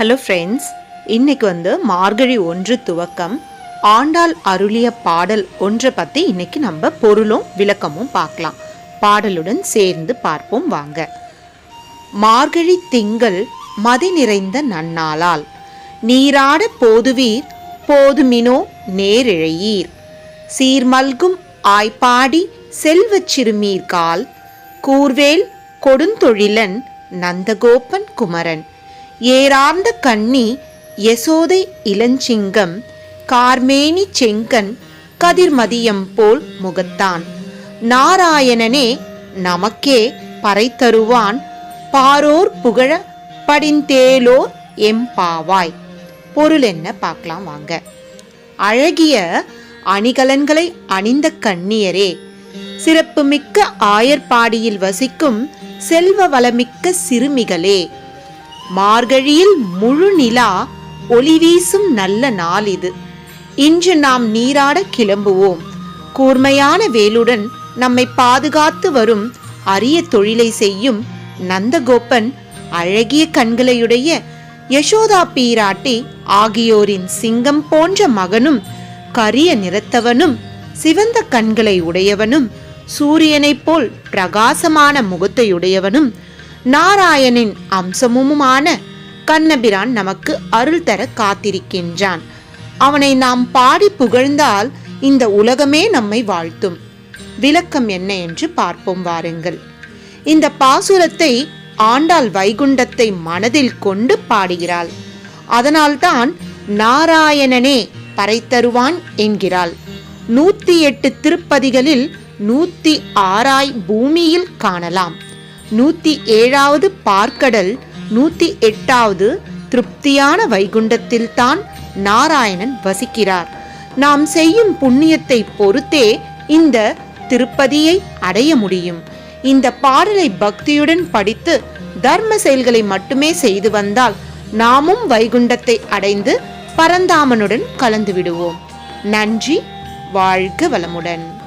Hello friends இன்னைக்கு வந்து மார்கழி ஒன்று துவக்கம். ஆண்டாள் அருளிய பாடல் ஒன்றை பற்றி இன்னைக்கு நம்ம பொருளும் விளக்கமும் பார்க்கலாம். பாடலுடன் சேர்ந்து பார்ப்போம் வாங்க. மார்கழி திங்கள் மதி நிறைந்த நன்னாளால். நீராட போதுவீர் போதுமினோ நேரிழையீர். சீர்மல்கும் ஆய்ப்பாடி செல்வச் சிறுமீர்கால். கூர்வேல் கொடுந்தொழிலன் நந்தகோபன் குமரன். ஏறார்ந்த கண்ணி யசோதை இளஞ்சிங்கம் கார்மேனி செங்கன் கதிர்மதியம் போல் முகத்தான். நாராயணனே நமக்கே பறைத்தருவான். பாரோர் புகழ படிந்தேலோர் எம்பாவாய். பொருள் என்ன பார்க்கலாம் வாங்க. அழகிய அணிகலன்களை அணிந்த கண்ணியரே சிறப்புமிக்க ஆயர்பாடியில் வசிக்கும் செல்வ வளமிக்க சிறுமிகளே மார்கழியில் முழு நிலா ஒளி வீசும் நல்ல நாள் இது. இன்று நாம் நீராட கிளம்புவோம். கூர்மையான வேலுடன் நம்மை பாதுகாத்து வரும் அரிய தொழிலை செய்யும் நந்தகோபன் அழகிய கண்களையுடைய யசோதா பீராட்டி ஆகியோரின் சிங்கம் போன்ற மகனும் கரிய நிறத்தவனும் சிவந்த கண்களை உடையவனும் சூரியனைப் போல் பிரகாசமான முகத்தையுடையவனும் நாராயணின் அம்சமுமான கண்ணபிரான் நமக்கு அருள் தர காத்திருக்கின்றான். அவனை நாம் பாடி புகழ்ந்தால் இந்த உலகமே நம்மை வாழ்த்தும். விளக்கம் என்ன என்று பார்ப்போம் வாருங்கள். இந்த பாசுரத்தை ஆண்டாள் வைகுண்டத்தை மனதில் கொண்டு பாடுகிறாள். அதனால்தான் நாராயணனே பறைத்தருவான் என்கிறாள். நூத்தி எட்டு திருப்பதிகளில் நூத்தி ஆறாய் பூமியில் காணலாம். நூத்தி ஏழாவது பார்க்கடல் நூத்தி எட்டாவது திருப்தியான வைகுண்டத்தில் தான் நாராயணன் வசிக்கிறார். நாம் செய்யும் புண்ணியத்தை பொறுத்தே இந்த திருப்பதியை அடைய முடியும். இந்த பாடலை பக்தியுடன் படித்து தர்ம செயல்களை மட்டுமே செய்து வந்தால் நாமும் வைகுண்டத்தை அடைந்து பரந்தாமனுடன் கலந்து விடுவோம். நன்றி வாழ்க வளமுடன்.